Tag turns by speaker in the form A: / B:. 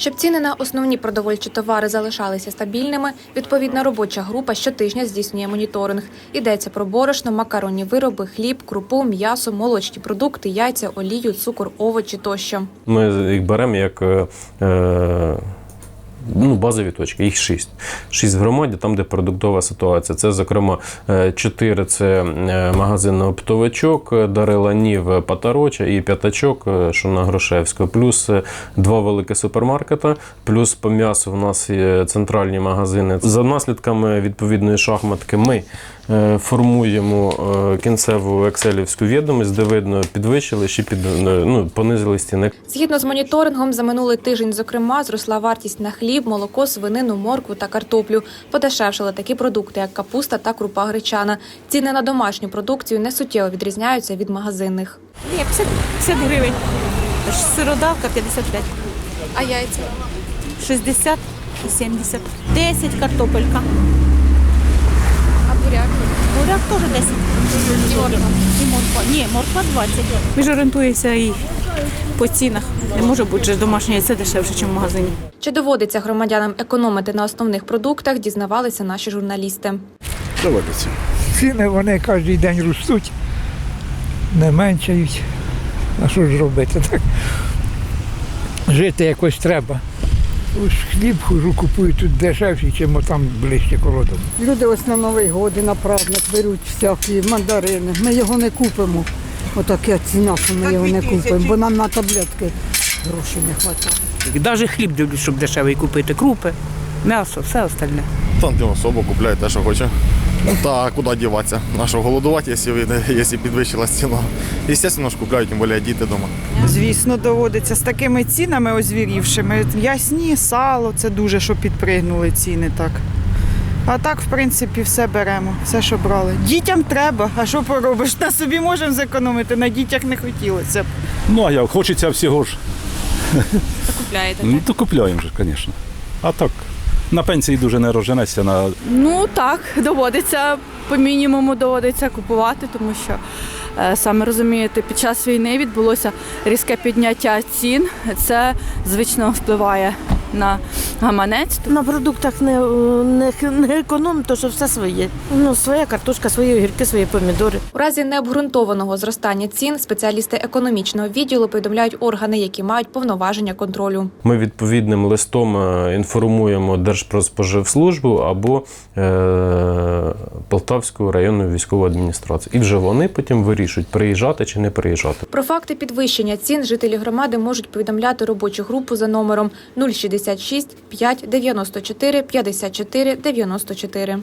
A: Щоб ціни на основні продовольчі товари залишалися стабільними, відповідна робоча група щотижня здійснює моніторинг. Йдеться про борошно, макаронні вироби, хліб, крупу, м'ясо, молочні продукти, яйця, олію, цукор, овочі тощо.
B: Ми їх беремо як е, е, ну, базові точки, їх шість. Шість в громаді, там, де продуктова ситуація. Це, зокрема, е, чотири це е, магазин оптовичок, е, Дарила Нів, Патароча і п'ятачок, що на Грушевського. Плюс два великі супермаркета, плюс по м'ясу в нас є центральні магазини. За наслідками відповідної шахматки ми формуємо кінцеву екселівську відомість, де видно, підвищили чи під, ну, понизили стіни.
A: Згідно з моніторингом, за минулий тиждень, зокрема, зросла вартість на хліб, молоко, свинину, моркву та картоплю. Подешевшили такі продукти, як капуста та крупа гречана. Ціни на домашню продукцію не суттєво відрізняються від магазинних.
C: Ні, 50, 50 гривень. Сиродавка 55.
A: А яйця?
C: 60 і 70. 10 картопелька.
A: А буряк?
C: Буряк теж 10. І морква. І морква. Ні, морква 20. Ми ж орієнтуємося і по цінах. Не може бути же домашнє яйце дешевше, ніж в магазині.
A: Чи доводиться громадянам економити на основних продуктах, дізнавалися наші журналісти.
D: Доводиться.
E: Ціни вони кожен день ростуть, не меншають. А що ж робити? Так? Жити якось треба. Ось хліб хожу, купую тут дешевший, чим там ближче коло дому.
F: Люди ось на Новий год на праздник беруть всякі мандарини. Ми його не купимо. Отака ціна, що ми його не купимо, бо нам на таблетки грошей не вистачає.
G: Навіть хліб дивлюсь, щоб дешевий купити, крупи, м'ясо, все остальне.
D: Там де особа купляє те, що хоче. Ну та куди діватися? На що голодувати, якщо, ви- якщо підвищилась ціна. Звісно ж купляють, тим більше діти вдома.
H: Звісно, доводиться з такими цінами озвірівшими. Ясні, сало, це дуже, що підпригнули ціни так. А так, в принципі, все беремо, все, що брали. Дітям треба, а що поробиш? На собі можемо зекономити, на дітях не хотілося б.
I: Ну, а як хочеться всього ж.
A: Купляєте?
I: Ну, то купляємо вже, звісно. А так, на пенсії дуже не розженешся на
J: Ну так, доводиться по мінімуму доводиться купувати, тому що е, саме розумієте, під час війни відбулося різке підняття цін. Це звично впливає на гаманець.
K: На продуктах не, не, не економ, то що все своє. Ну, своя картошка, свої огірки, свої помідори.
A: У разі необґрунтованого зростання цін спеціалісти економічного відділу повідомляють органи, які мають повноваження контролю.
B: Ми відповідним листом е, інформуємо Держпродспоживслужбу або е, Полтавську районну військову адміністрацію. І вже вони потім вирішують, приїжджати чи не приїжджати.
A: Про факти підвищення цін жителі громади можуть повідомляти робочу групу за номером 066 5 94 54 94.